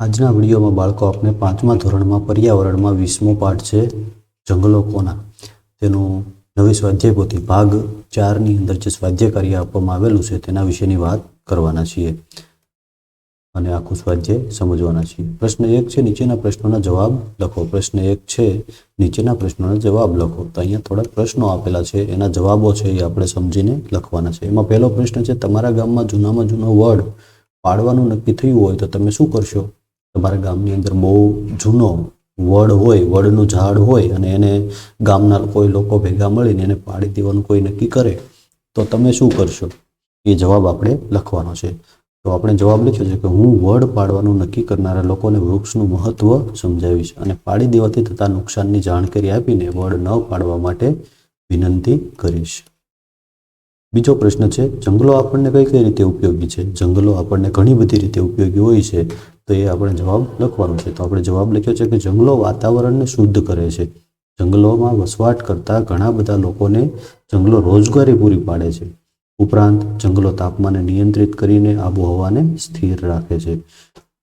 આજના વિડીયોમાં બાળકો આપણે પાંચમા ધોરણમાં પર્યાવરણમાં વીસમો પાઠ છે, જંગલો કોના. તેનું નવી સ્વાધ્યાય પોથી ભાગ ચારની અંદર જે સ્વાધ્યાય કાર્ય આપવામાં આવેલું છે, તેના વિશેની વાત કરવાના છીએ. અને આખું સ્વાધ્યાય સમજવાના છીએ. પ્રશ્ન એક છે, નીચેના પ્રશ્નોના જવાબ લખો. પ્રશ્ન એક છે, નીચેના પ્રશ્નોના જવાબ લખો. તો અહીંયા થોડાક પ્રશ્નો આપેલા છે, એના જવાબો છે એ આપણે સમજીને લખવાના છે. એમાં પહેલો પ્રશ્ન છે, તમારા ગામમાં જૂનામાં જૂનો વર્ડ પાડવાનું નક્કી થયું હોય તો તમે શું કરશો? તમારા ગામની અંદર બહુ જૂનો વડ હોય, વડનું ઝાડ હોય અને એને ગામના કોઈ લોકો ભેગા મળીને એને પાડી દેવાનું કોઈ નક્કી કરે, તો તમે શું કરશો? એ જવાબ આપણે લખવાનો છે. તો આપણે જવાબ લખ્યો છે કે હું વડ પાડવાનું નક્કી કરનારા લોકોને વૃક્ષનું મહત્વ સમજાવીશ અને પાડી દેવાથી થતા નુકસાનની જાણકારી આપીને વડ ન પાડવા માટે વિનંતી કરીશ. બીજો પ્રશ્ન છે, જંગલો આપણને કઈ કઈ રીતે ઉપયોગી છે? જંગલો આપણને ઘણી બધી રીતે ઉપયોગી હોય છે. તો એ આપણે જવાબ લખવાનો છે. તો આપણે જવાબ લખ્યો છે કે જંગલો વાતાવરણને શુદ્ધ કરે છે. જંગલોમાં વસવાટ કરતા ઘણા બધા લોકોને જંગલો રોજગારી પૂરી પાડે છે. ઉપરાંત જંગલો તાપમાનને નિયંત્રિત કરીને આબોહવાને સ્થિર રાખે છે.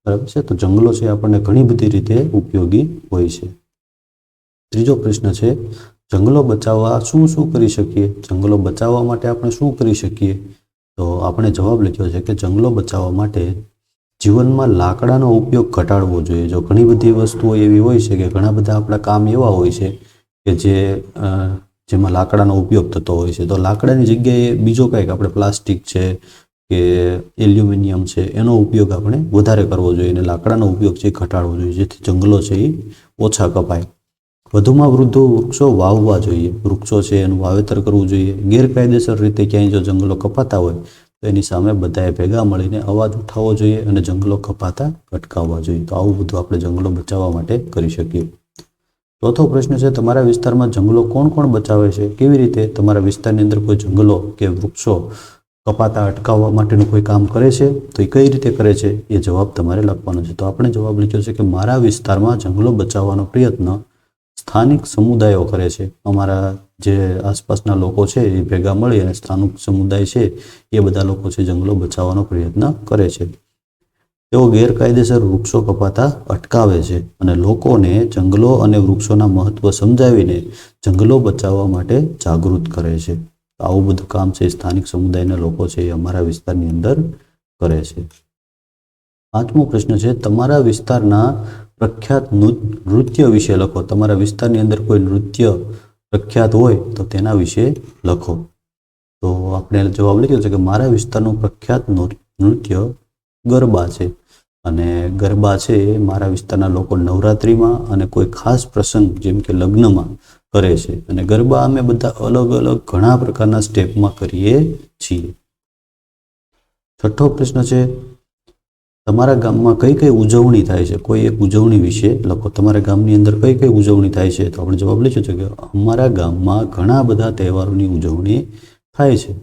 બરાબર છે? તો જંગલો છે આપણને ઘણી બધી રીતે ઉપયોગી હોય છે. ત્રીજો પ્રશ્ન છે, જંગલો બચાવવા શું શું કરી શકીએ? જંગલો બચાવવા માટે આપણે શું કરી શકીએ? તો આપણે જવાબ લખ્યો છે કે જંગલો બચાવવા માટે જીવનમાં લાકડાનો ઉપયોગ ઘટાડવો જોઈએ. જો ઘણી બધી વસ્તુઓ એવી હોય છે કે ઘણા બધા આપણા કામ એવા હોય છે કે જે જેમાં લાકડાનો ઉપયોગ થતો હોય છે, તો લાકડાની જગ્યાએ બીજો કંઈક આપણે પ્લાસ્ટિક છે કે એલ્યુમિનિયમ છે, એનો ઉપયોગ આપણે વધારે કરવો જોઈએ અને લાકડાનો ઉપયોગ છે ઘટાડવો જોઈએ. જેથી જંગલો છે એ ઓછા કપાય. વધુમાં વૃદ્ધો વૃક્ષો વાવવા જોઈએ. વૃક્ષો છે એનું વાવેતર કરવું જોઈએ. ગેરકાયદેસર રીતે ક્યાંય જો જંગલો કપાતા હોય એની સામે બધાએ ભેગા મળીને અવાજ ઉઠાવવો જોઈએ અને જંગલો કપાતા અટકાવવા જોઈએ. તો આવું બધું આપણે જંગલો બચાવવા માટે કરી શકીએ. ચોથો પ્રશ્ન છે, તમારા વિસ્તારમાં જંગલો કોણ કોણ બચાવે છે? કેવી રીતે તમારા વિસ્તારની અંદર કોઈ જંગલો કે વૃક્ષો કપાતા અટકાવવા માટેનું કોઈ કામ કરે છે? તો એ કઈ રીતે કરે છે? એ જવાબ તમારે લખવાનો છે. તો આપણે જવાબ લખ્યો છે કે મારા વિસ્તારમાં જંગલો બચાવવાનો પ્રયત્ન સ્થાનિક સમુદાયો કરે છે. અમારા જે આસપાસના લોકો છે એ ભેગા મળી અને સ્થાનિક સમુદાય છે એ બધા લોકો છે જંગલો બચાવવાનો પ્રયત્ન કરે છે. તેઓ ગેરકાયદેસર વૃક્ષો કપાતા અટકાવે છે અને લોકોને જંગલો અને વૃક્ષોના મહત્વ સમજાવીને જંગલો બચાવવા માટે જાગૃત કરે છે. આવું બધું કામ છે સ્થાનિક સમુદાયના લોકો છે એ અમારા વિસ્તારની અંદર કરે છે. પાંચમો પ્રશ્ન છે, તમારા વિસ્તારના પ્રખ્યાત નૃત્ય વિશે લખો. તમારા વિસ્તારની અંદર કોઈ નૃત્ય પ્રખ્યાત હોય તો તેના વિશે લખો. તો આપણે જવાબ લખ્યો છે કે મારા વિસ્તારનું પ્રખ્યાત નૃત્ય ગરબા છે. અને ગરબા છે મારા વિસ્તારના લોકો નવરાત્રિમાં અને કોઈ ખાસ પ્રસંગ જેમ કે લગ્નમાં કરે છે. અને ગરબા અમે બધા અલગ અલગ ઘણા પ્રકારના સ્ટેપમાં કરીએ છીએ. છઠ્ઠો પ્રશ્ન છે તમારા ગામમાં કઈ કઈ ઉજવણી થાય છે? કોઈ એક ઉજવણી વિશે લખો. તમારા ગામની અંદર કઈ કઈ ઉજવણી થાય છે? તો આપણે જવાબ લઈશું કે અમારા ગામમાં ઘણા બધા તહેવારોની ઉજવણી થાય છે.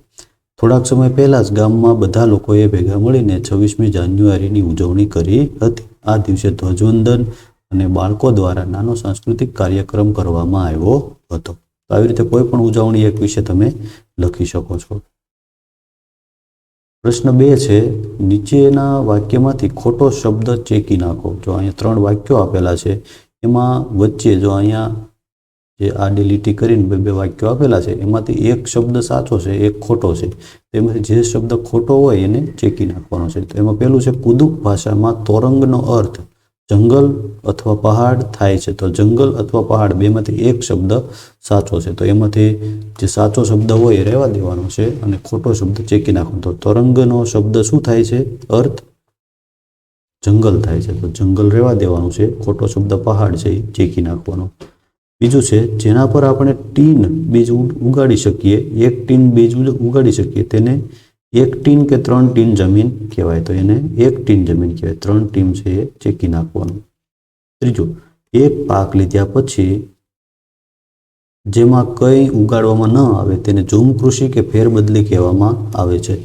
થોડાક સમય પહેલાં જ ગામમાં બધા લોકોએ ભેગા મળીને છવ્વીસમી જાન્યુઆરીની ઉજવણી કરી હતી. આ દિવસે ધ્વજવંદન અને બાળકો દ્વારા નાનો સાંસ્કૃતિક કાર્યક્રમ કરવામાં આવ્યો હતો. આવી રીતે કોઈ પણ ઉજવણી એક વિશે તમે લખી શકો છો. પ્રશ્ન બે છે, નીચેના વાક્યમાંથી ખોટો શબ્દ ચેકી નાખો. જો અહીંયા ત્રણ વાક્યો આપેલા છે, એમાં વચ્ચે જો અહીંયા જે આ લીટી કરીને બે બે વાક્યો આપેલા છે, એમાંથી એક શબ્દ સાચો છે, એક ખોટો છે. તેમાંથી જે શબ્દ ખોટો હોય એને ચેકી નાખવાનો છે. તો એમાં પહેલું છે, કુદુક ભાષામાં તોરંગનો અર્થ જંગલ અથવા પહાડ થાય છે. તો જંગલ અથવા પહાડ બેમાંથી એક શબ્દ સાચો છે. તો એમાંથી જે સાચો શબ્દ હોય એ રહેવા દેવાનો છે અને ખોટો શબ્દ ચેકી નાખવાનો. તો તરંગનો શબ્દ શું થાય છે? અર્થ જંગલ થાય છે. તો જંગલ રહેવા દેવાનું છે. ખોટો શબ્દ પહાડ છે, એ ચેકી નાખવાનો. બીજું છે, જેના પર આપણે ટીન બીજ ઉગાડી શકીએ, એક ટીન બીજ ઉગાડી શકીએ, તેને એક ટીન કે ત્રણ ટીન જમીન કહેવાય તો એને એક ટીન જમીન કહેવાય. ત્રણ ટીમ છે એ ચેકી નાખવાનું. ત્રીજું, એક પાક લીધા પછી જેમાં કંઈ ઉગાડવામાં ન આવે તેને ઝૂમ કૃષિ કે ફેરબદલી કહેવામાં આવે છે.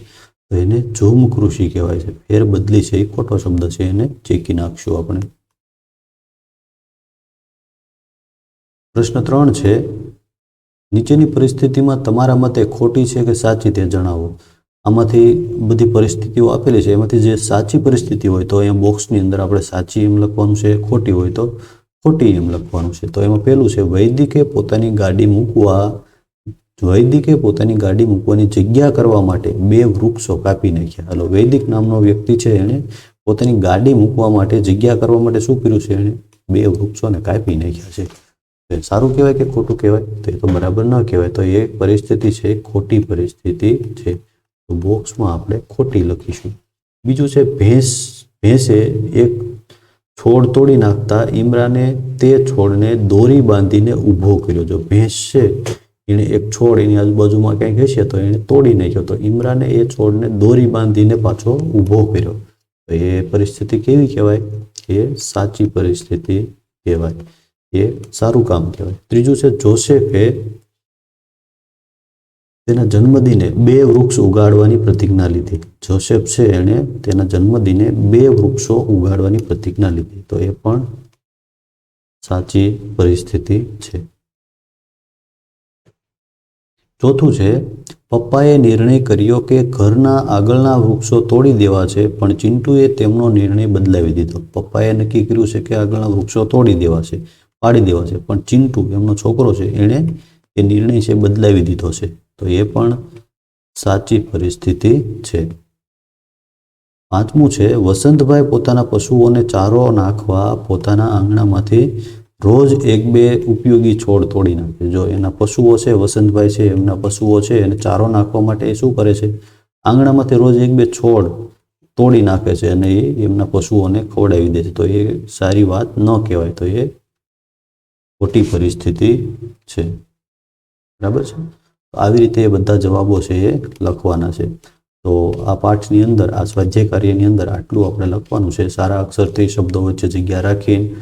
તો એને ઝૂમ કૃષિ કહેવાય છે. ફેરબદલી છે એ ખોટો શબ્દ છે, એને ચેકી નાખશું આપણે. પ્રશ્ન ત્રણ છે, નીચેની પરિસ્થિતિમાં તમારા મતે ખોટી છે કે સાચી તે જણાવો. આમાંથી બધી પરિસ્થિતિઓ આપેલી છે. એમાંથી જે સાચી પરિસ્થિતિ હોય તો અહીંયા બોક્સની અંદર આપણે સાચી એમ લખવાનું છે, ખોટી હોય તો ખોટી એમ લખવાનું છે. તો એમાં પહેલું છે, વૈદિકે પોતાની ગાડી મૂકવા, વૈદિકે પોતાની ગાડી મૂકવાની જગ્યા કરવા માટે બે વૃક્ષો કાપી નાખ્યા. હાલો, વૈદિક નામનો વ્યક્તિ છે એણે પોતાની ગાડી મૂકવા માટે જગ્યા કરવા માટે શું કર્યું છે એણે? બે વૃક્ષોને કાપી નાખ્યા છે. સારું કહેવાય કે ખોટું કહેવાય? તો એ તો બરાબર ન કહેવાય. તો એ પરિસ્થિતિ છે, ખોટી પરિસ્થિતિ છે. તો બોક્સમાં આપણે ખોટી લખીશું. બીજું છે ભેંસ, ભેંસે એક છોડ તોડી નાખતા ઈમરાને તે છોડને દોરી બાંધીને ઊભો કર્યો. જો ભેંસ છે એણે એક છોડ એની આજુબાજુમાં ક્યાંક હશે તો એણે તોડી નાખ્યો. તો ઈમરાને એ છોડને દોરી બાંધીને પાછો ઊભો કર્યો. તો એ પરિસ્થિતિ કેવી કહેવાય? એ સાચી પરિસ્થિતિ કહેવાય. એ સારું કામ કહેવાય. ત્રીજું છે જોસેફે તેના જન્મદિને બે વૃક્ષ ઉગાડવાની પ્રતિજ્ઞા લીધી. જોસેફ છે એણે તેના જન્મદિને બે વૃક્ષો ઉગાડવાની પ્રતિજ્ઞા લીધી. તો એ પણ સાચી પરિસ્થિતિ છે. ચોથું છે, પપ્પાએ નિર્ણય કર્યો કે ઘરના આગળના વૃક્ષો તોડી દેવા છે, પણ ચિંટુએ તેમનો નિર્ણય બદલાવી દીધો. પપ્પાએ નક્કી કર્યું છે કે આગળના વૃક્ષો તોડી દેવા છે, પાડી દેવા છે, પણ ચિંટુ, એમનો છોકરો છે, એણે એ નિર્ણય છે બદલાવી દીધો છે. તો એ પણ સાચી પરિસ્થિતિ છે. પાંચમું છે, વસંતભાઈ પોતાના પશુઓને ચારો નાખવા પોતાના આંગણામાંથી રોજ એક બે ઉપયોગી છોડ તોડી નાખે. જો એના પશુઓ છે, વસંતભાઈ છે, એમના પશુઓ છે, એને ચારો નાખવા માટે એ શું કરે છે? આંગણામાંથી રોજ એક બે છોડ તોડી નાખે છે અને એ એમના પશુઓને ખવડાવી દે છે. તો એ સારી વાત ન કહેવાય, તો એ ખોટી પરિસ્થિતિ છે. બરાબર છે? આવી રીતે એ બધા જવાબો છે એ લખવાના છે. તો આ પાઠની અંદર, આ સ્વાધ્યાય કાર્યની અંદર આટલું આપણે લખવાનું છે. સારા અક્ષરથી શબ્દો વચ્ચે જગ્યા રાખીને